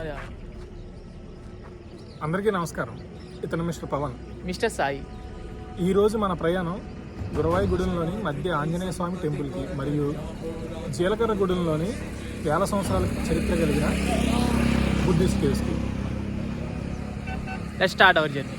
అదే. అందరికీ నమస్కారం. ఇతను మిస్టర్ పవన్. మిస్టర్ సాయి. ఈరోజు మన ప్రయాణం గురవాయిగూడెంలోని మధ్య ఆంజనేయ స్వామి టెంపుల్కి మరియు జీలకర్రగూడెంలోని వేల సంవత్సరాల చరిత్ర కలిగిన బుద్ధిస్ట్ కేవ్స్కి. లెట్ స్టార్ట్ అవర్ జర్నీ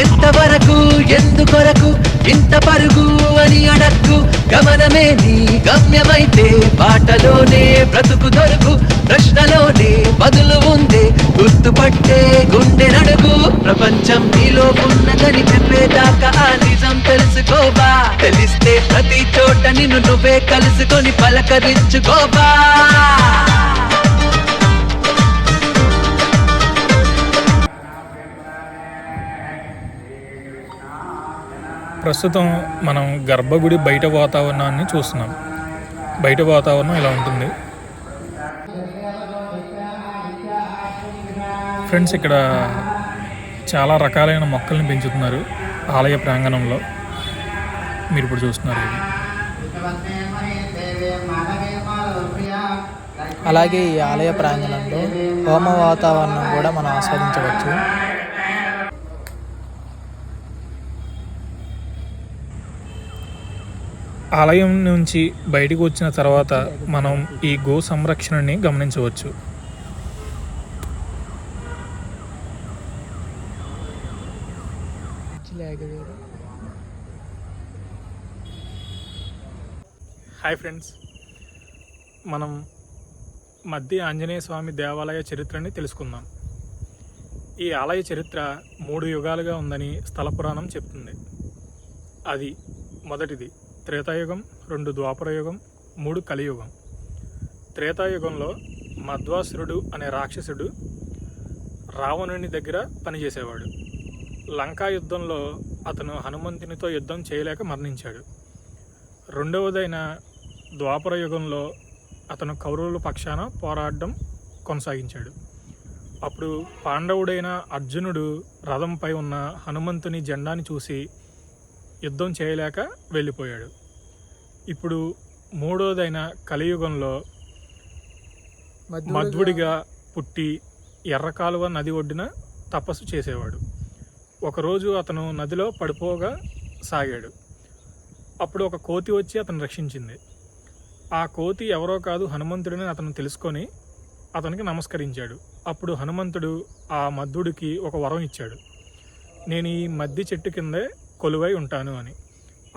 ఎంతవరకు ఎందుకొరకు ఇంత పరుగు అని అడక్కు గమనమే నీ గమ్యమైతే పాటలోనే బ్రతుకు దొరుకు ప్రశ్నలోనే బదులు ఉందే గుర్తుపట్టే గుండె నడుగు. ప్రపంచం నీలో ఉన్నదని చెప్పేదాకా ఆ నిజం తెలుసుకోబా. తెలిస్తే ప్రతి చోట నిన్ను నువ్వే కలుసుకొని పలకరించుకోబా. ప్రస్తుతం మనం గర్భగుడి బయట వాతావరణాన్ని చూస్తున్నాం. బయట వాతావరణం ఇలా ఉంటుంది. ఫ్రెండ్స్ ఇక్కడ చాలా రకాలైన మొక్కల్ని పెంచుతున్నారు ఆలయ ప్రాంగణంలో. మీరు ఇప్పుడు చూస్తున్నారు అలాగే ఈ ఆలయ ప్రాంగణంలో హోమ వాతావరణం కూడా మనం ఆస్వాదించవచ్చు. ఆలయం నుంచి బయటకు వచ్చిన తర్వాత మనం ఈ గో సంరక్షణని గమనించవచ్చు. హాయ్ ఫ్రెండ్స్ మనం మధ్య ఆంజనేయ స్వామి దేవాలయ చరిత్రని తెలుసుకుందాం. ఈ ఆలయ చరిత్ర మూడు యుగాలుగా ఉందని స్థల పురాణం చెప్తుంది. అది మొదటిది. త్రేతాయుగం రెండు ద్వాపరయుగం మూడు కలియుగం. త్రేతాయుగంలో మధ్వాసురుడు అనే రాక్షసుడు రావణుని దగ్గర పనిచేసేవాడు. లంకా యుద్ధంలో అతను హనుమంతునితో యుద్ధం చేయలేక మరణించాడు. రెండవదైన ద్వాపర యుగంలో అతను కౌరవుల పక్షాన పోరాడడం కొనసాగించాడు. అప్పుడు పాండవుడైన అర్జునుడు రథంపై ఉన్న హనుమంతుని జెండాని చూసి యుద్ధం చేయలేక వెళ్ళిపోయాడు. ఇప్పుడు మూడోదైన కలియుగంలో మధ్వుడిగా పుట్టి ఎర్రకాలువ నది ఒడ్డున తపస్సు చేసేవాడు. ఒకరోజు అతను నదిలో పడిపోగా సాగాడు. అప్పుడు ఒక కోతి వచ్చి అతను రక్షించింది. ఆ కోతి ఎవరో కాదు హనుమంతుడిని అతను తెలుసుకొని అతనికి నమస్కరించాడు. అప్పుడు హనుమంతుడు ఆ మద్దుడికి ఒక వరం ఇచ్చాడు. నేను ఈ మద్ది చెట్టు కిందే కొలువై ఉంటాను అని.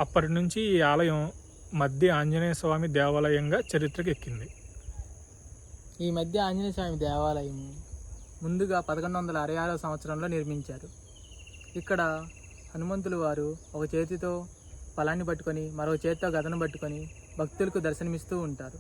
అప్పటి నుంచి ఈ ఆలయం మధ్య ఆంజనేయ స్వామి దేవాలయంగా చరిత్రకు ఎక్కింది. ఈ మధ్య ఆంజనేయ స్వామి దేవాలయం ముందుగా పదకొండు వందల అరవై ఆరో సంవత్సరంలో నిర్మించారు. ఇక్కడ హనుమంతులు వారు ఒక చేతితో ఫలాన్ని పట్టుకొని మరో చేతితో గదను పట్టుకొని భక్తులకు దర్శనమిస్తూ ఉంటారు.